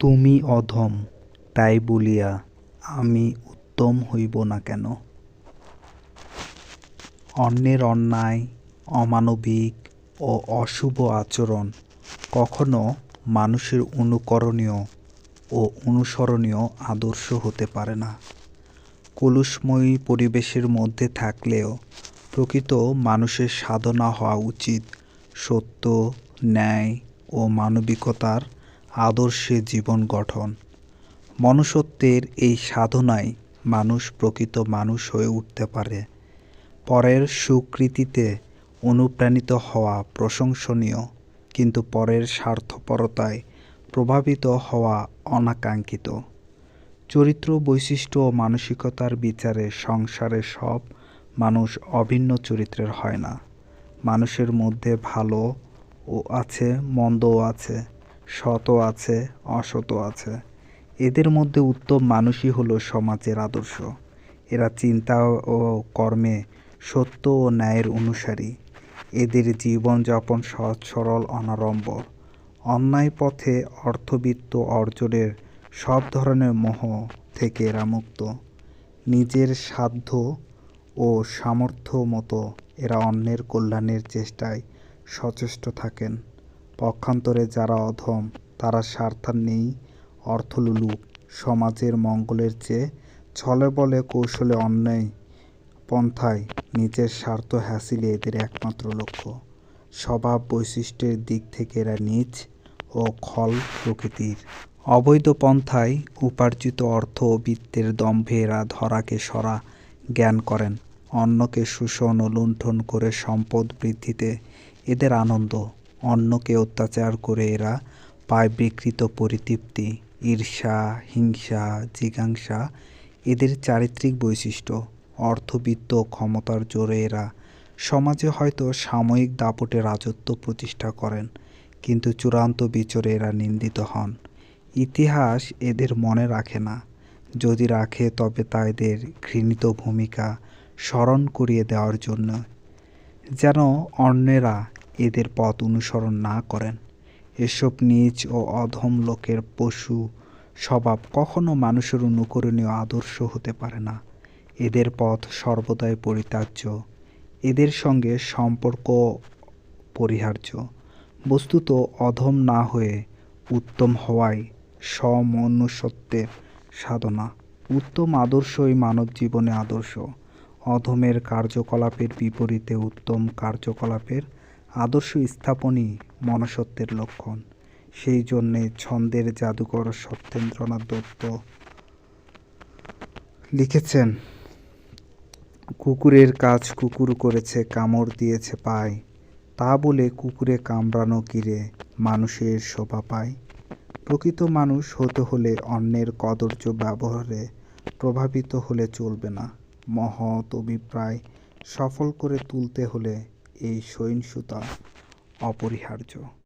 তুমি অধম, তাই বলিয়া আমি উত্তম হইব না কেন? অন্যের অন্যায়, অমানবিক ও অশুভ আচরণ কখনো মানুষের অনুকরণীয় ও অনুসরণীয় আদর্শ হতে পারে না। কলুষময়ী পরিবেশের মধ্যে থাকলেও প্রকৃত মানুষের সাধনা হওয়া উচিত সত্য, ন্যায় ও মানবিকতার আদর্শে জীবন গঠন। মনুষ্যত্বের এই সাধনায় মানুষ প্রকৃত মানুষ হয়ে উঠতে পারে। পরের সুকৃতিতে অনুপ্রাণিত হওয়া প্রশংসনীয়, কিন্তু পরের স্বার্থপরতায় প্রভাবিত হওয়া অনাকাঙ্ক্ষিত। চরিত্র বৈশিষ্ট্য ও মানসিকতার বিচারে সংসারে সব মানুষ অভিন্ন চরিত্রের হয় না। মানুষের মধ্যে ভালো ও আছে, মন্দও আছে। সতও আছে, অসতও আছে। এদের মধ্যে উত্তম মানুষই হলো সমাজের আদর্শ। এরা চিন্তা ও কর্মে সত্য ও ন্যায়ের অনুসারী। এদের জীবনযাপন সহজ, সরল, অনাড়ম্বর। অন্যায় পথে অর্থবিত্ত অর্জনের সব ধরনের মোহ থেকে এরা মুক্ত। নিজের সাধ্য ও সামর্থ্য মতো এরা অন্যের কল্যাণের চেষ্টায় সচেষ্ট থাকেন। পক্ষান্তরে যারা অধম, তারা স্বার্থান্বেষী অর্থলোলুপ সমাজের মঙ্গলের চেয়ে ছলে বলে কৌশলে অন্যায় পন্থায় নিজের স্বার্থ হাসিলে এদের একমাত্র লক্ষ্য। স্বভাব বৈশিষ্ট্যের দিক থেকে এরা নীচ ও খল প্রকৃতির। অবৈধ পন্থায় উপার্জিত অর্থ ও বৃত্তের দম্ভে এরা ধরাকে সরা জ্ঞান করেন, অন্যকে শোষণ ও লুণ্ঠন করে সম্পদ বৃদ্ধিতে এদের আনন্দ। অন্যকে অত্যাচার করে এরা পায় বিকৃত পরিতৃপ্তি, ঈর্ষা, হিংসা, জিজ্ঞাসা। এদের চারিত্রিক বৈশিষ্ট্য, অর্থবিত্ত ক্ষমতার জোরে এরা। সমাজে হয়তো সাময়িক দাপটে রাজত্ব প্রতিষ্ঠা করেন, কিন্তু চূড়ান্ত বিচরে এরা নিন্দিত হন। ইতিহাস এদের মনে রাখে না। যদি রাখে, তবে তা এদের ঘৃণিত ভূমিকা স্মরণ করিয়ে দেওয়ার জন্য। যেন অন্যেরা এদের পথ অনুসরণ না করেন। এসব নীচ ও অধম লোকের পশু স্বভাব কখনো মানুষের অনুকরণীয় আদর্শ হতে পারে না। এদের পথ সর্বদাই পরিত্যাজ্য। এদের সঙ্গে সম্পর্ক পরিহার্য। বস্তুত অধম না হয়ে উত্তম হওয়াই সমনুষ্যত্বের সাধনা। উত্তম আদর্শই মানব জীবনে আদর্শ। অধমের কার্যকলাপের বিপরীতে উত্তম কার্যকলাপের আদর্শ স্থাপনই মনুষ্যত্বের লক্ষণ। সেই জন্যে ছন্দের জাদুকর সত্যেন্দ্রনাথ দত্ত লিখেছেন, কুকুরের কাজ কুকুর করেছে, কামড় দিয়েছে পায়। তা বলে কুকুরে কামড়ানো কিরে, মানুষের শোভা পায়। প্রকৃত মানুষ হতে হলে অন্যের কদর্য ব্যবহারে প্রভাবিত হলে চলবে না। মহৎ অভিপ্রায় সফল করে তুলতে হলে এই সহিষ্ণুতা অপরিহার্য।